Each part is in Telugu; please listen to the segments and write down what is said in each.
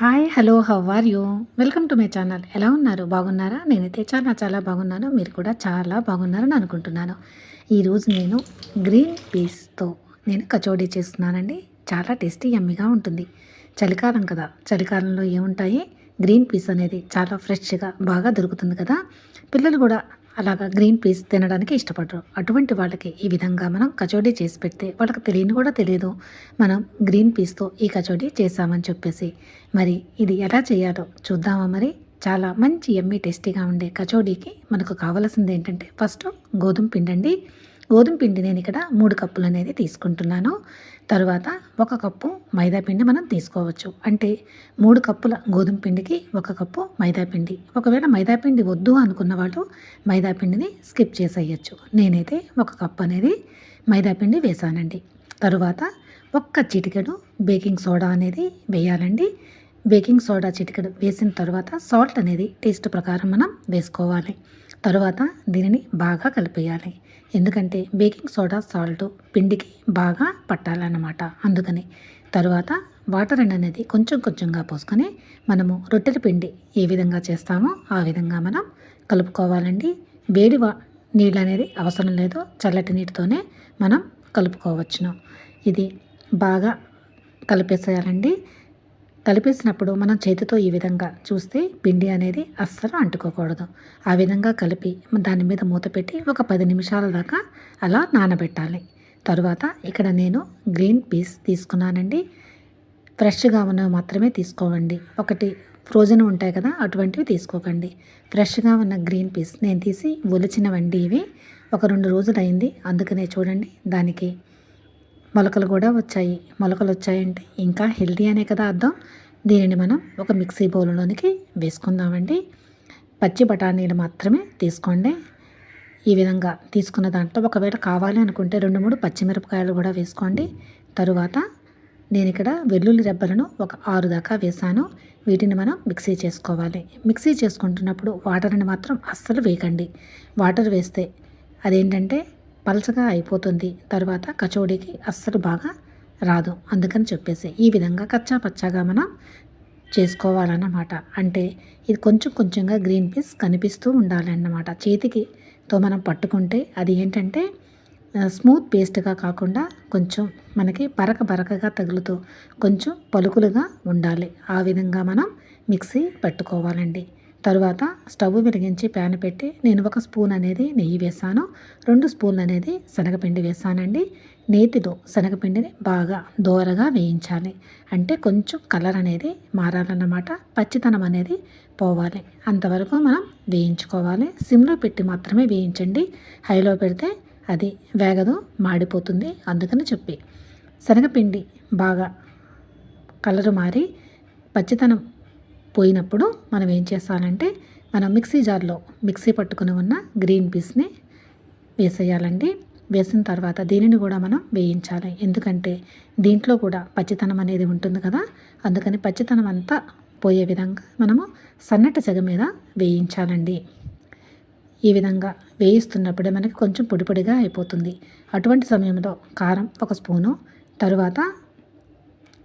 Hi hello how are you welcome to my channel ఎలా ఉన్నారు? బాగున్నారా? నేనైతే చాలా చాలా బాగున్నాను. మీరు కూడా చాలా బాగున్నారని అనుకుంటున్నాను. ఈరోజు నేను గ్రీన్ పీస్తో నేను కచోడీ చేస్తున్నానండి. చాలా టేస్టీ యమ్మీగా ఉంటుంది. చలికాలం కదా. చలికాలంలో ఏముంటాయి? గ్రీన్ పీస్ అనేది చాలా ఫ్రెష్గా బాగా దొరుకుతుంది కదా. పిల్లలు కూడా అలాగా గ్రీన్ పీస్ తినడానికి ఇష్టపడరు. అటువంటి వాళ్ళకి ఈ విధంగా మనం కచోడీ చేసి పెడితే వాళ్ళకి తెలియని కూడా తెలియదు. మనం గ్రీన్ పీస్తో ఈ కచోడీ చేసామని చెప్పేసి. మరి ఇది ఎలా చేయాలో చూద్దామా మరి? చాలా మంచి ఎమ్మి టేస్టీగా ఉండే కచోడీకి మనకు కావలసింది ఏంటంటే ఫస్ట్ గోధుమ పిండి అండి గోధుమ పిండి నేను ఇక్కడ మూడు కప్పులు అనేది తీసుకుంటున్నాను. తర్వాత ఒక కప్పు మైదా పిండి మనం తీసుకోవచ్చు. అంటే మూడు కప్పుల గోధుమ పిండికి ఒక కప్పు మైదా పిండి. ఒకవేళ మైదా పిండి వద్దు అనుకున్న వాళ్ళు మైదా పిండిని స్కిప్ చేసేయచ్చు. నేనైతే ఒక కప్పు అనేది మైదా పిండి వేసానండి. తరువాత ఒక్క చిటికెడు బేకింగ్ సోడా అనేది వేయాలండి. బేకింగ్ సోడా చిటికెడు వేసిన తర్వాత సాల్ట్ అనేది టేస్ట్ ప్రకారం మనం వేసుకోవాలి. తరువాత దీనిని బాగా కలిపేయాలి. ఎందుకంటే బేకింగ్ సోడా సాల్ట్ పిండికి బాగా పట్టాలన్నమాట. అందుకని తరువాత వాటర్ అనేది కొంచెం కొంచెంగా పోసుకొని మనము రొట్టెల పిండి ఏ విధంగా చేస్తామో ఆ విధంగా మనం కలుపుకోవాలండి. వేడి వా నీళ్ళు అనేది అవసరం లేదు. చల్లటి నీటితోనే మనం కలుపుకోవచ్చును. ఇది బాగా కలిపేసేయాలండి. కలిపేసినప్పుడు మనం చేతితో ఈ విధంగా చూస్తే పిండి అనేది అస్సలు అంటుకోకూడదు. ఆ విధంగా కలిపి దాని మీద మూత పెట్టి ఒక పది నిమిషాల దాకా అలా నానబెట్టాలి. తరువాత ఇక్కడ నేను గ్రీన్ పీస్ తీసుకున్నానండి. ఫ్రెష్గా ఉన్నవి మాత్రమే తీసుకోవండి. ఒకటి ఫ్రోజన్ ఉంటాయి కదా అటువంటివి తీసుకోకండి. ఫ్రెష్గా ఉన్న గ్రీన్ పీస్ నేను తీసి ఒలిచినవండి ఇవి. ఒక రెండు రోజులు అయింది అందుకనే చూడండి దానికి మొలకలు కూడా వచ్చాయి. మొలకలు వచ్చాయంటే ఇంకా హెల్దీ అనే కదా అర్థం. దీనిని మనం ఒక మిక్సీ బౌల్లోనికి వేసుకుందామండి. పచ్చి బఠానీలు మాత్రమే తీసుకోండి. ఈ విధంగా తీసుకున్న దాంట్లో ఒకవేళ కావాలి అనుకుంటే రెండు మూడు పచ్చిమిరపకాయలు కూడా వేసుకోండి. తరువాత నేను ఇక్కడ వెల్లుల్లి రెబ్బలను ఒక ఆరు దాకా వేసాను. వీటిని మనం మిక్సీ చేసుకోవాలి. మిక్సీ చేసుకుంటున్నప్పుడు వాటర్ని మాత్రం అస్సలు వేయకండి. వాటర్ వేస్తే అదేంటంటే పలచగా అయిపోతుంది. తర్వాత కచోడీకి అస్సలు బాగా రాదు. అందుకని చెప్పేసి ఈ విధంగా కచ్చా పచ్చాగా మనం చేసుకోవాలన్నమాట. అంటే ఇది కొంచెం కొంచెంగా గ్రీన్ పీస్ కనిపిస్తూ ఉండాలన్నమాట. చేతికి తో మనం పట్టుకుంటే అది ఏంటంటే స్మూత్ పేస్ట్గా కాకుండా కొంచెం మనకి బరక బరకగా తగులుతూ కొంచెం పలుకులుగా ఉండాలి. ఆ విధంగా మనం మిక్సీ పెట్టుకోవాలండి. తరువాత స్టవ్ వెలిగించి ప్యాన్ పెట్టి నేను ఒక స్పూన్ అనేది నెయ్యి వేసాను. రెండు స్పూన్లు అనేది శనగపిండి వేసానండి. నేతితో శనగపిండిని బాగా దోరగా వేయించాలి. అంటే కొంచెం కలర్ అనేది మారాలన్నమాట. పచ్చితనం అనేది పోవాలి. అంతవరకు మనం వేయించుకోవాలి. సిమ్లో పెట్టి మాత్రమే వేయించండి. హైలో పెడితే అది వేగదు మాడిపోతుంది అందుకని చెప్పి. శనగపిండి బాగా కలరు మారి పచ్చితనం పోయినప్పుడు మనం ఏం చేస్తానంటే మనం మిక్సీ జార్లో మిక్సీ పట్టుకుని ఉన్న గ్రీన్ పీస్ని వేసేయాలండి. వేసిన తర్వాత దీనిని కూడా మనం వేయించాలి. ఎందుకంటే దీంట్లో కూడా పచ్చితనం అనేది ఉంటుంది కదా. అందుకని పచ్చితనం అంతా పోయే విధంగా మనము సన్నటి సెగ మీద వేయించాలండి. ఈ విధంగా వేయిస్తున్నప్పుడే మనకి కొంచెం పొడిపొడిగా అయిపోతుంది. అటువంటి సమయంలో కారం ఒక స్పూను తరువాత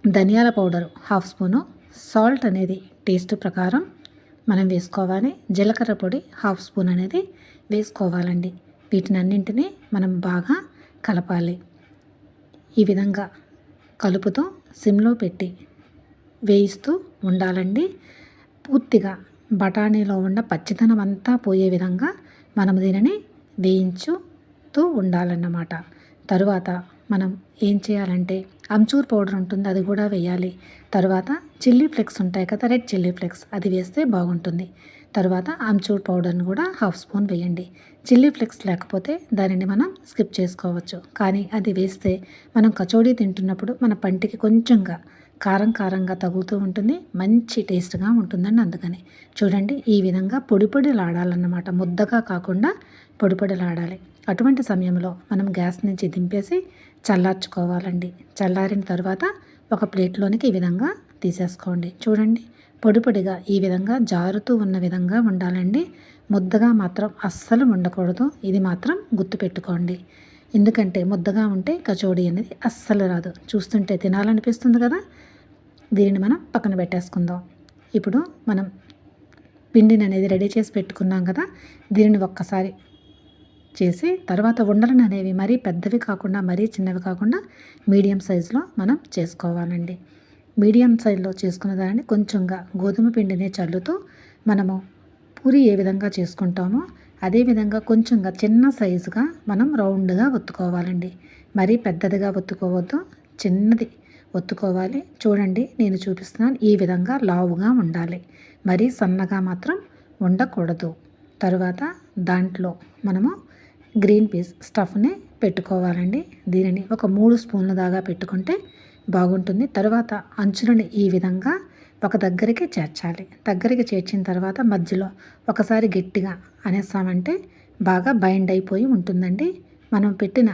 ధనియాల పౌడరు హాఫ్ స్పూను సాల్ట్ అనేది టేస్ట్ ప్రకారం మనం వేసుకోవాలి. జీలకర్ర పొడి హాఫ్ స్పూన్ అనేది వేసుకోవాలండి. వీటిని అన్నింటినీ మనం బాగా కలపాలి. ఈ విధంగా కలుపుతో సిమ్లో పెట్టి వేయిస్తూ ఉండాలండి. పూర్తిగా బఠానీలో ఉన్న పచ్చితనం అంతా పోయే విధంగా మనం దీనిని వేయించుతూ ఉండాలన్నమాట. తరువాత మనం ఏం చేయాలంటే అమ్చూర్ పౌడర్ ఉంటుంది అది కూడా వేయాలి. తర్వాత చిల్లీ ఫ్లెక్స్ ఉంటాయి కదా రెడ్ చిల్లీ ఫ్లెక్స్ అది వేస్తే బాగుంటుంది. తర్వాత అమ్చూర్ పౌడర్ని కూడా హాఫ్ స్పూన్ వేయండి. చిల్లీ ఫ్లెక్స్ లేకపోతే దానిని మనం స్కిప్ చేసుకోవచ్చు. కానీ అది వేస్తే మనం కచోడీ తింటున్నప్పుడు మన పంటికి కొంచెంగా కారం కారంగా తగులుతూ ఉంటుంది మంచి టేస్ట్గా ఉంటుందండి అందుకని. చూడండి ఈ విధంగా పొడి పొడిలాడాలన్నమాట. ముద్దగా కాకుండా పొడి పొడిలాడాలి. అటువంటి సమయంలో మనం గ్యాస్ నుంచి దింపేసి చల్లార్చుకోవాలండి. చల్లారిన తర్వాత ఒక ప్లేట్లోనికి ఈ విధంగా తీసేసుకోండి. చూడండి పొడి పొడిగా ఈ విధంగా జారుతూ ఉన్న విధంగా ఉండాలండి. ముద్దగా మాత్రం అస్సలు ఉండకూడదు ఇది మాత్రం గుర్తుపెట్టుకోండి ఎందుకంటే ముద్దగా ఉంటే కచోడీ అనేది అస్సలు రాదు. చూస్తుంటే తినాలనిపిస్తుంది కదా? దీనిని మనం పక్కన పెట్టేసుకుందాం. ఇప్పుడు మనం పిండిని అనేది రెడీ చేసి పెట్టుకున్నాం కదా? దీనిని ఒక్కసారి చేసి తర్వాత ఉండలను అనేవి మరీ పెద్దవి కాకుండా మరీ చిన్నవి కాకుండా మీడియం సైజులో మనం చేసుకోవాలండి. మీడియం సైజులో చేసుకున్న దానిని కొంచెంగా గోధుమ పిండిని చల్లుతూ మనము పూరి ఏ విధంగా చేసుకుంటామో అదేవిధంగా కొంచెంగా చిన్న సైజుగా మనం రౌండ్గా ఒత్తుకోవాలండి. మరీ పెద్దదిగా ఒత్తుకోవద్దు చిన్నది ఒత్తుకోవాలి. చూడండి నేను చూపిస్తున్నాను ఈ విధంగా లావుగా ఉండాలి. మరీ సన్నగా మాత్రం ఉండకూడదు. తరువాత దాంట్లో మనము గ్రీన్ పీస్ స్టఫ్ని పెట్టుకోవాలండి. దీనిని ఒక మూడు స్పూన్ల దాకా పెట్టుకుంటే బాగుంటుంది. తర్వాత అంచులను ఈ విధంగా ఒక దగ్గరికి చేర్చాలి. దగ్గరికి చేర్చిన తర్వాత మధ్యలో ఒకసారి గట్టిగా అనేసామంటే బాగా బైండ్ అయిపోయి ఉంటుందండి. మనం పెట్టిన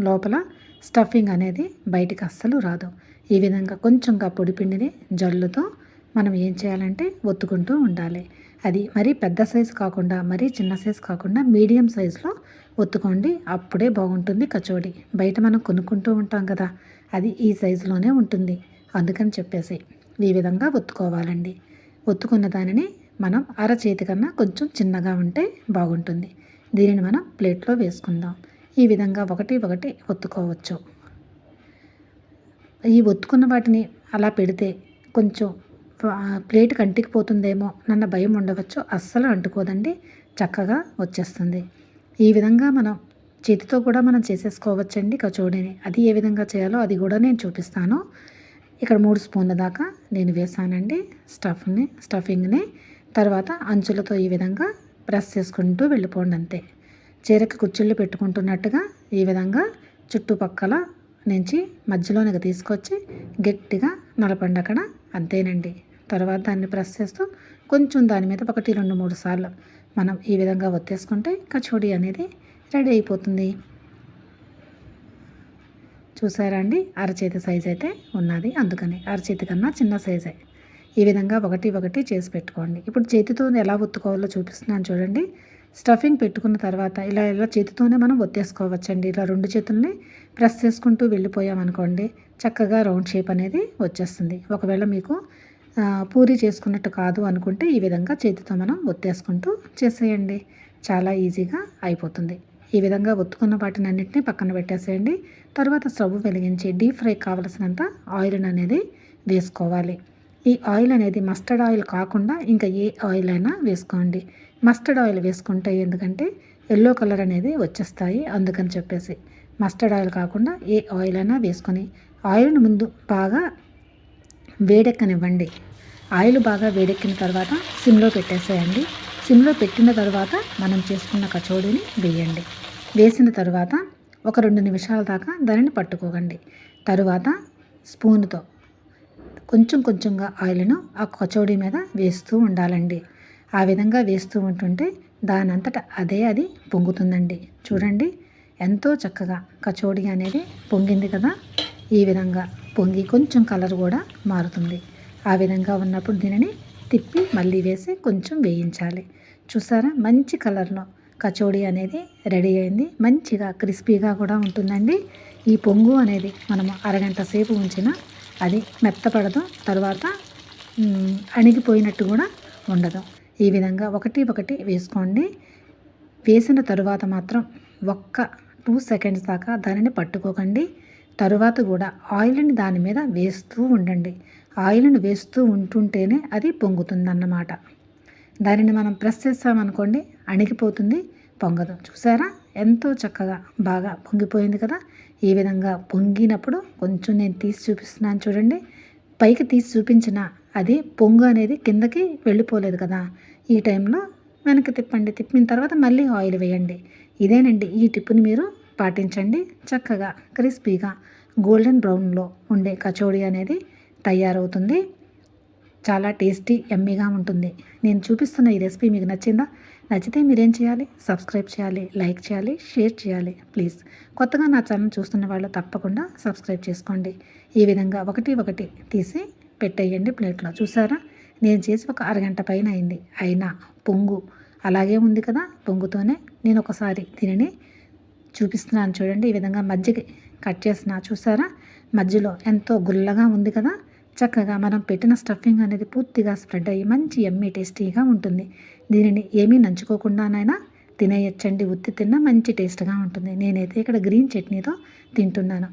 లోపల స్టఫింగ్ అనేది బయటికి అస్సలు రాదు. ఈ విధంగా కొంచెంగా పొడిపిండిని జల్లుతో మనం ఏం చేయాలంటే ఒత్తుకుంటూ ఉండాలి. అది మరీ పెద్ద సైజు కాకుండా మరీ చిన్న సైజు కాకుండా మీడియం సైజులో ఒత్తుకోండి. అప్పుడే బాగుంటుంది కచోడి. బయట మనం కొనుక్కుంటూ ఉంటాం కదా అది ఈ సైజులోనే ఉంటుంది. అందుకని చెప్పేసి ఈ విధంగా ఒత్తుకోవాలండి. ఒత్తుకున్న దానిని మనం అరచేతి కన్నా కొంచెం చిన్నగా ఉంటే బాగుంటుంది. దీనిని మనం ప్లేట్లో వేసుకుందాం. ఈ విధంగా ఒకటి ఒకటి ఒత్తుకోవచ్చు. ఈ ఒత్తుకున్న వాటిని అలా పెడితే కొంచెం ప్లేట్ కంటికి పోతుందేమో నన్న భయం ఉండవచ్చు. అస్సలు అంటుకోదండి. చక్కగా వచ్చేస్తుంది. ఈ విధంగా మనం చేతితో కూడా మనం చేసేసుకోవచ్చండి కచోడీని. అది ఏ విధంగా చేయాలో అది కూడా నేను చూపిస్తాను. ఇక్కడ మూడు స్పూన్ల దాకా నేను వేసానండి స్టఫ్ని స్టఫింగ్ని. తర్వాత అంచులతో ఈ విధంగా ప్రెస్ చేసుకుంటూ వెళ్ళిపోండి అంతే. చీరకి కుచ్చుళ్ళు పెట్టుకుంటున్నట్టుగా ఈ విధంగా చుట్టుపక్కల నుంచి మధ్యలోనికి తీసుకొచ్చి గట్టిగా నలపండి అక్కడ అంతేనండి. తర్వాత దాన్ని ప్రెస్ చేస్తూ కొంచెం దాని మీద ఒకటి రెండు మూడు సార్లు మనం ఈ విధంగా ఒత్తేసుకుంటే కచోడీ అనేది రెడీ అయిపోతుంది. చూసారా అండి? అరచేతి సైజ్ అయితే ఉన్నది. అందుకని అరచేతి కన్నా చిన్న సైజే ఈ విధంగా ఒకటి ఒకటి చేసి పెట్టుకోండి. ఇప్పుడు చేతితో ఎలా ఒత్తుకోవాలో చూపిస్తున్నాను చూడండి. స్టఫింగ్ పెట్టుకున్న తర్వాత ఇలా ఇలా చేతితోనే మనం ఒత్తేసుకోవచ్చండి. ఇలా రెండు చేతుల్ని ప్రెస్ చేసుకుంటూ వెళ్ళిపోయామనుకోండి చక్కగా రౌండ్ షేప్ అనేది వచ్చేస్తుంది. ఒకవేళ మీకు పూరి చేసుకున్నట్టు కాదు అనుకుంటే ఈ విధంగా చేతితో మనం ఒత్తేసుకుంటూ చేసేయండి. చాలా ఈజీగా అయిపోతుంది. ఈ విధంగా ఒత్తుకున్న వాటిని అన్నింటినీ పక్కన పెట్టేసేయండి. తర్వాత స్టవ్ వెలిగించి డీప్ ఫ్రై కావలసినంత ఆయిల్ అనేది వేసుకోవాలి. ఈ ఆయిల్ అనేది మస్టర్డ్ ఆయిల్ కాకుండా ఇంకా ఏ ఆయిల్ అయినా వేసుకోండి. మస్టర్డ్ ఆయిల్ వేసుకుంటే ఎందుకంటే ఎల్లో కలర్ అనేది వచ్చేస్తాయి అందుకని చెప్పేసి. మస్టర్డ్ ఆయిల్ కాకుండా ఏ ఆయిల్ అయినా వేసుకొని ఆయిల్ని ముందు బాగా వేడెక్కనివ్వండి. ఆయిల్ బాగా వేడెక్కిన తర్వాత సిమ్లో పెట్టేసేయండి. సిమ్లో పెట్టిన తర్వాత మనం చేసుకున్న కచోడీని వేయండి. వేసిన తర్వాత ఒక రెండు నిమిషాల దాకా దానిని పట్టుకోకండి. తరువాత స్పూన్తో కొంచెం కొంచెంగా ఆయిల్ను ఆ కచోడీ మీద వేస్తూ ఉండాలండి. ఆ విధంగా వేస్తూ ఉంటుంటే దానంతట అదే అది పొంగుతుందండి. చూడండి ఎంతో చక్కగా కచోడీ అనేది పొంగింది కదా ఈ విధంగా. పొంగి కొంచెం కలర్ కూడా మారుతుంది. ఆ విధంగా ఉన్నప్పుడు దీనిని తిప్పి మళ్ళీ వేసి కొంచెం వేయించాలి. చూసారా? మంచి కలర్లో కచోడీ అనేది రెడీ అయింది. మంచిగా క్రిస్పీగా కూడా ఉంటుందండి. ఈ పొంగు అనేది మనము అరగంట సేపు ఉంచిన అది మెత్తపడదు. తర్వాత అణిగిపోయినట్టు కూడా ఉండదు. ఈ విధంగా ఒకటి ఒకటి వేసుకోండి. వేసిన తరువాత మాత్రం ఒక్క టూ సెకండ్స్ దాకా దానిని పట్టుకోకండి. తరువాత కూడా ఆయిల్ని దాని మీద వేస్తూ ఉండండి. ఆయిల్ని వేస్తూ ఉంటుంటేనే అది పొంగుతుందన్నమాట. దానిని మనం ప్రెస్ చేస్తామనుకోండి అణిగిపోతుంది పొంగదు. చూసారా? ఎంతో చక్కగా బాగా పొంగిపోయింది కదా? ఈ విధంగా పొంగినప్పుడు కొంచెం నేను తీసి చూపిస్తున్నాను చూడండి. పైకి తీసి చూపించిన అది పొంగు అనేది కిందకి వెళ్ళిపోలేదు కదా? ఈ టైంలో వెనక్కి తిప్పండి. తిప్పిన తర్వాత మళ్ళీ ఆయిల్ వేయండి. ఇదేనండి ఈ టిప్పుని మీరు పాటించండి. చక్కగా క్రిస్పీగా గోల్డెన్ బ్రౌన్లో ఉండే కచోడీ అనేది తయారవుతుంది. చాలా టేస్టీ ఎమ్మీగా ఉంటుంది. నేను చూపిస్తున్న ఈ రెసిపీ మీకు నచ్చిందా? నచ్చితే మీరేం చేయాలి? సబ్స్క్రైబ్ చేయాలి లైక్ చేయాలి షేర్ చేయాలి ప్లీజ్. కొత్తగా నా ఛానల్ చూస్తున్న వాళ్ళు తప్పకుండా సబ్స్క్రైబ్ చేసుకోండి. ఈ విధంగా ఒకటి ఒకటి తీసి పెట్టేయండి ప్లేట్లో. చూసారా? నేను చేసి ఒక అరగంట పైన అయింది. అయినా పొంగు అలాగే ఉంది కదా? పొంగుతోనే నేను ఒకసారి దీనిని చూపిస్తున్నాను చూడండి. ఈ విధంగా మధ్యకి కట్ చేసిన చూసారా? మధ్యలో ఎంతో గుల్లగా ఉంది కదా? చక్కగా మనం పెట్టిన స్టఫింగ్ అనేది పూర్తిగా స్ప్రెడ్ అయ్యి మంచి ఎమ్మీ టేస్టీగా ఉంటుంది. దీనిని ఏమీ నంచుకోకుండానైనా తినేయచ్చండి. ఉత్తి తిన్న మంచి టేస్ట్గా ఉంటుంది. నేనైతే ఇక్కడ గ్రీన్ చట్నీతో తింటున్నాను.